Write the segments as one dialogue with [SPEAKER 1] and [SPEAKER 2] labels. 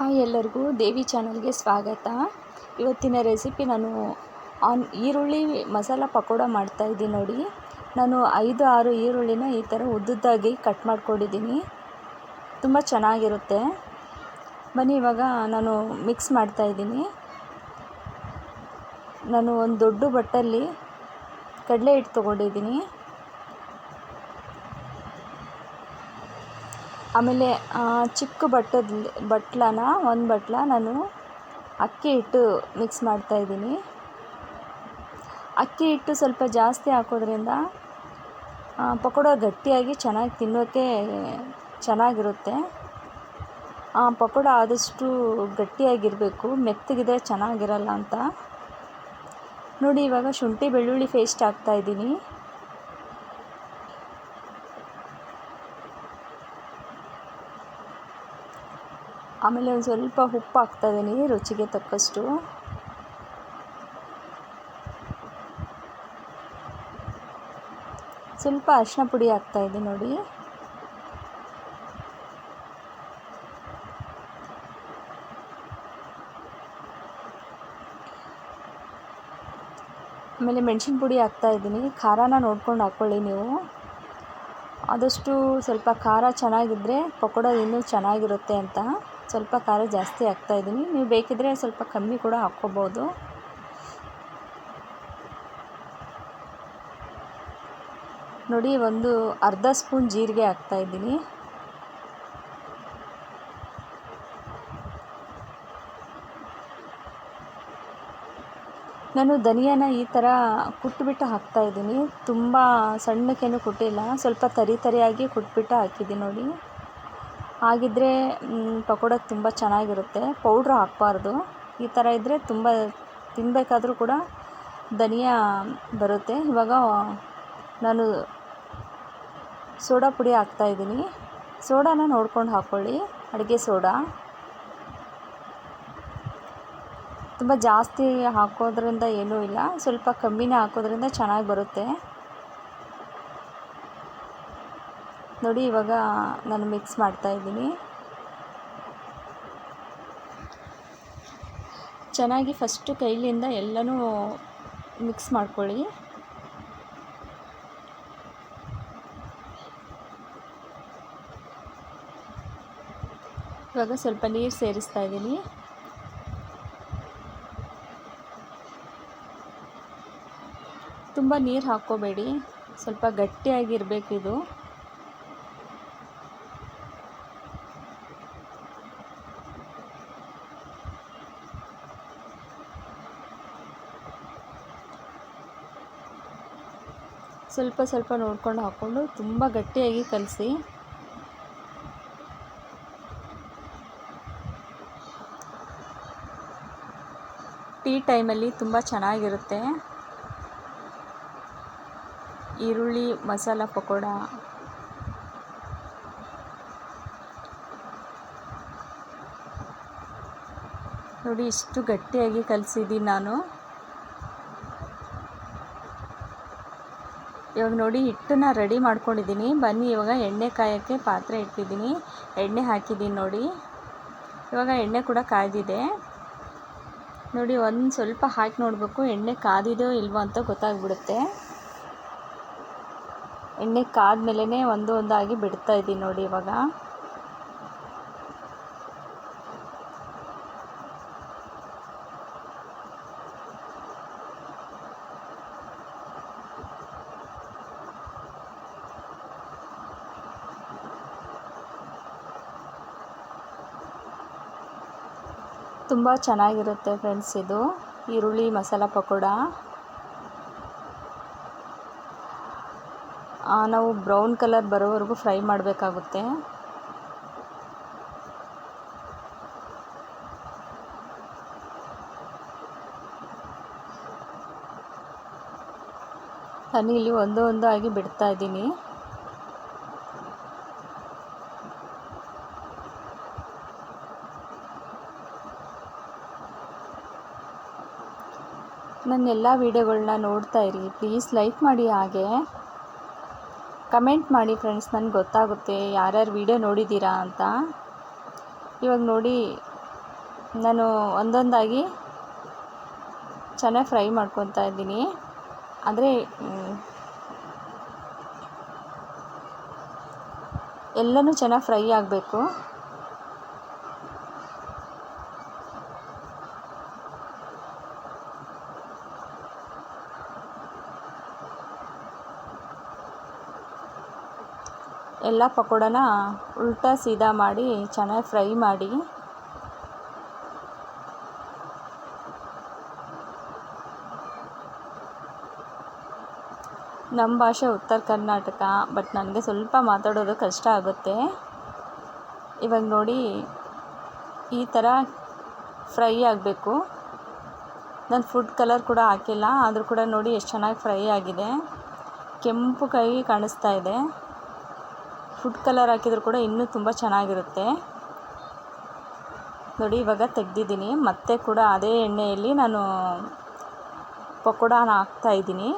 [SPEAKER 1] Hi ಎಲ್ಲರಿಗೂ, ದೇವಿ ಚಾನಲ್ಗೆ ಸ್ವಾಗತ. ಇವತ್ತಿನ ರೆಸಿಪಿ ನಾನು ಆನ್ ಈರುಳ್ಳಿ ಮಸಾಲ ಪಕೋಡ ಮಾಡ್ತಾಯಿದ್ದೀನಿ ನೋಡಿ. ನಾನು ಐದು ಆರು ಈರುಳ್ಳಿನ ಈ ಥರ ಉದ್ದುದ್ದಾಗಿ ಕಟ್ ಮಾಡ್ಕೊಂಡಿದ್ದೀನಿ. ತುಂಬ ಚೆನ್ನಾಗಿರುತ್ತೆ. ಬನ್ನಿ, ಇವಾಗ ನಾನು ಮಿಕ್ಸ್ ಮಾಡ್ತಾಯಿದ್ದೀನಿ ನಾನು ಒಂದು ದೊಡ್ಡ ಬಟ್ಟಲ್ಲಿ ಕಡಲೆ ಹಿಟ್ಟು ತೊಗೊಂಡಿದ್ದೀನಿ. ಆಮೇಲೆ ಚಿಕ್ಕ ಬಟ್ಟದ, ಬಟ್ಲನ, ಒಂದು ಬಟ್ಲ ನಾನು ಅಕ್ಕಿ ಹಿಟ್ಟು ಮಿಕ್ಸ್ ಮಾಡ್ತಾ ಇದ್ದೀನಿ. ಅಕ್ಕಿ ಹಿಟ್ಟು ಸ್ವಲ್ಪ ಜಾಸ್ತಿ ಹಾಕೋದ್ರಿಂದ ಪಕೋಡ ಗಟ್ಟಿಯಾಗಿ ಚೆನ್ನಾಗಿ ತಿನ್ನೋಕ್ಕೆ ಚೆನ್ನಾಗಿರುತ್ತೆ. ಪಕೋಡ ಆದಷ್ಟು ಗಟ್ಟಿಯಾಗಿರಬೇಕು, ಮೆತ್ತಗಿದ್ರೆ ಚೆನ್ನಾಗಿರಲ್ಲ ಅಂತ. ನೋಡಿ, ಇವಾಗ ಶುಂಠಿ ಬೆಳ್ಳುಳ್ಳಿ ಪೇಸ್ಟ್ ಹಾಕ್ತಾಯಿದ್ದೀನಿ ಆಮೇಲೆ ಒಂದು ಸ್ವಲ್ಪ ಉಪ್ಪು ಹಾಕ್ತಾಯಿದ್ದೀನಿ ರುಚಿಗೆ ತಕ್ಕಷ್ಟು. ಸ್ವಲ್ಪ ಅರಿಶಿನ ಪುಡಿ ಹಾಕ್ತಾಯಿದ್ದೀನಿ ನೋಡಿ. ಆಮೇಲೆ ಮೆಣಸಿನ ಪುಡಿ ಹಾಕ್ತಾಯಿದ್ದೀನಿ ಖಾರನ ನೋಡ್ಕೊಂಡು ಹಾಕ್ಕೊಳ್ಳಿ ನೀವು. ಆದಷ್ಟು ಸ್ವಲ್ಪ ಖಾರ ಚೆನ್ನಾಗಿದ್ದರೆ ಪಕೋಡ ಇನ್ನೂ ಚೆನ್ನಾಗಿರುತ್ತೆ ಅಂತ. ಸ್ವಲ್ಪ ಖಾರ ಜಾಸ್ತಿ ಹಾಕ್ತಾಯಿದ್ದೀನಿ ನೀವು ಬೇಕಿದ್ದರೆ ಸ್ವಲ್ಪ ಕಮ್ಮಿ ಕೂಡ ಹಾಕ್ಕೋಬೋದು. ನೋಡಿ, ಒಂದು ಅರ್ಧ ಸ್ಪೂನ್ ಜೀರಿಗೆ ಹಾಕ್ತಾಯಿದ್ದೀನಿ ನಾನು ಧನಿಯಾನ ಈ ಥರ ಕುಟ್ಬಿಟ್ಟು ಹಾಕ್ತಾಯಿದ್ದೀನಿ ತುಂಬ ಸಣ್ಣಕ್ಕೇನು ಕುಟ್ಟಿಲ್ಲ. ಸ್ವಲ್ಪ ತರಿ ತರಿಯಾಗಿ ಕುಟ್ಬಿಟ್ಟು ಹಾಕಿದ್ದೀನಿ ನೋಡಿ. ಹಾಗಿದ್ದರೆ ಪಕೋಡಕ್ಕೆ ತುಂಬ ಚೆನ್ನಾಗಿರುತ್ತೆ. ಪೌಡ್ರ್ ಹಾಕಬಾರ್ದು. ಈ ಥರ ಇದ್ದರೆ ತುಂಬ ತಿನ್ನಬೇಕಾದ್ರೂ ಕೂಡ ಧನಿಯಾ ಬರುತ್ತೆ. ಇವಾಗ ನಾನು ಸೋಡಾ ಪುಡಿ ಹಾಕ್ತಾಯಿದ್ದೀನಿ ಸೋಡಾನ ನೋಡ್ಕೊಂಡು ಹಾಕ್ಕೊಳ್ಳಿ ಅಡುಗೆ ಸೋಡಾ. ತುಂಬ ಜಾಸ್ತಿ ಹಾಕೋದ್ರಿಂದ ಏನೂ ಇಲ್ಲ. ಸ್ವಲ್ಪ ಕಮ್ಮಿನೇ ಹಾಕೋದ್ರಿಂದ ಚೆನ್ನಾಗಿ ಬರುತ್ತೆ. ನೋಡಿ, ಇವಾಗ ನಾನು ಮಿಕ್ಸ್ ಮಾಡ್ತಾ ಇದ್ದೀನಿ. ಚೆನ್ನಾಗಿ ಫಸ್ಟು ಕೈಲಿಂದ ಎಲ್ಲನೂ ಮಿಕ್ಸ್ ಮಾಡ್ಕೊಳ್ಳಿ. ಇವಾಗ ಸ್ವಲ್ಪ ನೀರು ಸೇರಿಸ್ತಾ ಇದ್ದೀನಿ. ತುಂಬ ನೀರು ಹಾಕ್ಕೋಬೇಡಿ. ಸ್ವಲ್ಪ ಗಟ್ಟಿಯಾಗಿರಬೇಕು ಸ್ವಲ್ಪ ಸ್ವಲ್ಪ ನೋಡ್ಕೊಂಡು ಹಾಕ್ಕೊಂಡು ತುಂಬ ಗಟ್ಟಿಯಾಗಿ ಕಲಸಿ. ಟೀ ಟೈಮಲ್ಲಿ ತುಂಬ ಚೆನ್ನಾಗಿರುತ್ತೆ. ಈರುಳ್ಳಿ, ಮಸಾಲ, ಪಕೋಡ. ನೋಡಿ, ಇಷ್ಟು ಗಟ್ಟಿಯಾಗಿ ಕಲಿಸಿದ್ದೀನಿ ನಾನು. ಇವಾಗ ನೋಡಿ, ಹಿಟ್ಟನ್ನ ರೆಡಿ ಮಾಡ್ಕೊಂಡಿದ್ದೀನಿ. ಬನ್ನಿ, ಇವಾಗ ಎಣ್ಣೆ ಕಾಯೋಕ್ಕೆ ಪಾತ್ರೆ ಇಟ್ಟಿದ್ದೀನಿ. ಎಣ್ಣೆ ಹಾಕಿದ್ದೀನಿ ನೋಡಿ. ಇವಾಗ ಎಣ್ಣೆ ಕೂಡ ಕಾದಿದೆ ನೋಡಿ, ಒಂದು ಸ್ವಲ್ಪ ಹಾಕಿ ನೋಡಬೇಕು. ಎಣ್ಣೆ ಕಾದಿದೋ ಇಲ್ವೋ ಅಂತ ಗೊತ್ತಾಗ್ಬಿಡುತ್ತೆ. ಎಣ್ಣೆ ಕಾದ್ಮೇಲೆ ಒಂದು ಒಂದಾಗಿ ಬಿಡ್ತಾ ಇದ್ದೀನಿ ನೋಡಿ ಇವಾಗ. ತುಂಬ ಚೆನ್ನಾಗಿರುತ್ತೆ ಫ್ರೆಂಡ್ಸ್ ಇದು. ಈರುಳ್ಳಿ, ಮಸಾಲ ಪಕೋಡ. ನಾವು ಬ್ರೌನ್ ಕಲರ್ ಬರೋವರೆಗೂ ಫ್ರೈ ಮಾಡಬೇಕಾಗುತ್ತೆ. ನಾನು ಇಲ್ಲಿ ಒಂದು ಒಂದು ಆಗಿ ಬಿಡ್ತಾ ಇದ್ದೀನಿ. ನನ್ನ ಎಲ್ಲ ವೀಡಿಯೋಗಳನ್ನ ನೋಡ್ತಾ ಇರಿ. ಪ್ಲೀಸ್ ಲೈಕ್ ಮಾಡಿ ಹಾಗೆ. ಕಮೆಂಟ್ ಮಾಡಿ ಫ್ರೆಂಡ್ಸ್, ನನಗೆ ಗೊತ್ತಾಗುತ್ತೆ ಯಾರ್ಯಾರು ವೀಡಿಯೋ ನೋಡಿದ್ದೀರಾ ಅಂತ. ಇವಾಗ ನೋಡಿ, ನಾನು ಒಂದೊಂದಾಗಿ ಚೆನ್ನಾಗಿ ಫ್ರೈ ಮಾಡ್ಕೊತಾ ಇದ್ದೀನಿ. ಅಂದರೆ, ಎಲ್ಲನೂ ಚೆನ್ನಾಗಿ ಫ್ರೈ ಆಗಬೇಕು. ಎಲ್ಲ ಪಕೋಡನ ಉಲ್ಟಾ ಸೀದಾ ಮಾಡಿ, ಚೆನ್ನಾಗಿ ಫ್ರೈ ಮಾಡಿ. ನಮ್ಮ ಭಾಷೆ ಉತ್ತರ ಕರ್ನಾಟಕ, ಬಟ್ ನನಗೆ ಸ್ವಲ್ಪ ಮಾತಾಡೋದು ಕಷ್ಟ ಆಗುತ್ತೆ. ಇವಾಗ ನೋಡಿ, ಈ ಥರ ಫ್ರೈ ಆಗಬೇಕು. ನಾನು ಫುಡ್ ಕಲರ್ ಕೂಡ ಹಾಕಿಲ್ಲ, ಆದರೂ ಕೂಡ ನೋಡಿ ಎಷ್ಟು ಚೆನ್ನಾಗಿ ಫ್ರೈ ಆಗಿದೆ. ಕೆಂಪು ಕೈ ಕಾಣಿಸ್ತಾ ಇದೆ. ಫುಡ್ ಕಲರ್ ಹಾಕಿದ್ರು ಕೂಡ ಇನ್ನೂ ತುಂಬ ಚೆನ್ನಾಗಿರುತ್ತೆ. ನೋಡಿ, ಇವಾಗ ತೆಗ್ದಿದ್ದೀನಿ. ಮತ್ತೆ ಕೂಡ ಅದೇ ಎಣ್ಣೆಯಲ್ಲಿ ನಾನು ಪಕೋಡಾನ ಹಾಕ್ತಾಯಿದ್ದೀನಿ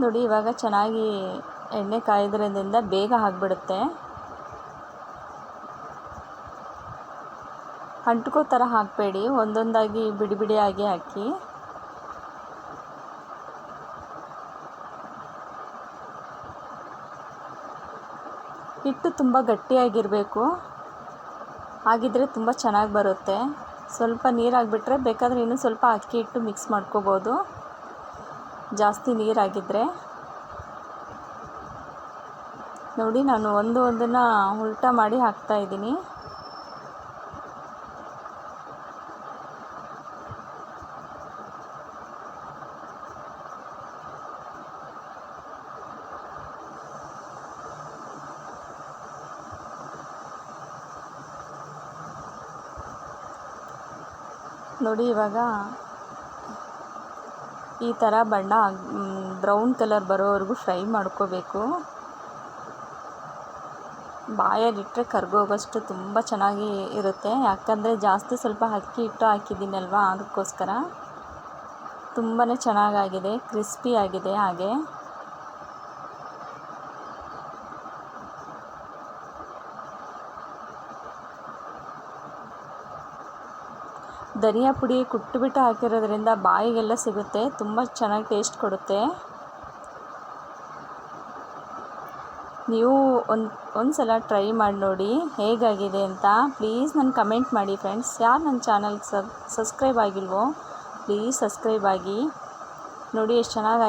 [SPEAKER 1] ನೋಡಿ, ಇವಾಗ ಚೆನ್ನಾಗಿ ಎಣ್ಣೆ ಕಾಯೋದ್ರಿಂದ ಬೇಗ ಆಗಿಬಿಡುತ್ತೆ. ಅಂಟ್ಕೋ ಥರ ಹಾಕಬೇಡಿ, ಒಂದೊಂದಾಗಿ ಬಿಡಿ ಬಿಡಿಯಾಗಿ ಹಾಕಿ. ಹಿಟ್ಟು ತುಂಬ ಗಟ್ಟಿಯಾಗಿರಬೇಕು. ಆಗಿದ್ದರೆ ತುಂಬ ಚೆನ್ನಾಗಿ ಬರುತ್ತೆ. ಸ್ವಲ್ಪ ನೀರಾಗಿಬಿಟ್ರೆ ಬೇಕಾದರೆ ಇನ್ನೂ ಸ್ವಲ್ಪ ಅಕ್ಕಿ ಹಿಟ್ಟು ಮಿಕ್ಸ್ ಮಾಡ್ಕೋಬೋದು. ಜಾಸ್ತಿ ನೀರಾಗಿದ್ದರೆ ನೋಡಿ ನಾನು ಒಂದು ಒಂದನ್ನು ಉಲ್ಟಾ ಮಾಡಿ ಹಾಕ್ತಾ ಇದ್ದೀನಿ. ನೋಡಿ ಇವಾಗ ಈ ಥರ ಬಣ್ಣ ಬ್ರೌನ್ ಕಲರ್ ಬರೋವರೆಗೂ ಫ್ರೈ ಮಾಡ್ಕೋಬೇಕು. ಬಾಯಲ್ಲಿಟ್ಟರೆ ಕರ್ಗೋಗೋಷ್ಟು ತುಂಬ ಚೆನ್ನಾಗಿ ಇರುತ್ತೆ. ಯಾಕಂದರೆ ಜಾಸ್ತಿ ಸ್ವಲ್ಪ ಅಕ್ಕಿ ಹಿಟ್ಟು ಹಾಕಿದ್ದೀನಲ್ವ, ಅದಕ್ಕೋಸ್ಕರ. ತುಂಬಾ ಚೆನ್ನಾಗಾಗಿದೆ, ಕ್ರಿಸ್ಪಿ ಆಗಿದೆ ಹಾಗೆ. ಧನಿಯಾ ಪುಡಿ ಕುಟ್ಟುಬಿಟ್ಟು ಹಾಕಿರೋದ್ರಿಂದ ಬಾಯಿಗೆಲ್ಲ ಸಿಗುತ್ತೆ. ತುಂಬ ಚೆನ್ನಾಗಿ ಟೇಸ್ಟ್ ಕೊಡುತ್ತೆ. ನೀವು ಒಂದು ಒಂದು ಸಲ ಟ್ರೈ ಮಾಡಿ ನೋಡಿ ಹೇಗಾಗಿದೆ ಅಂತ. ಪ್ಲೀಸ್ ನನ್ನ ಕಮೆಂಟ್ ಮಾಡಿ ಫ್ರೆಂಡ್ಸ್ ಯಾರು ನನ್ನ ಚಾನಲ್ ಸಬ್ ಸಬ್ಸ್ಕ್ರೈಬ್ ಆಗಿಲ್ವೋ ಪ್ಲೀಸ್ ಸಬ್ಸ್ಕ್ರೈಬ್ ಆಗಿ. ನೋಡಿ ಎಷ್ಟು ಚೆನ್ನಾಗಿ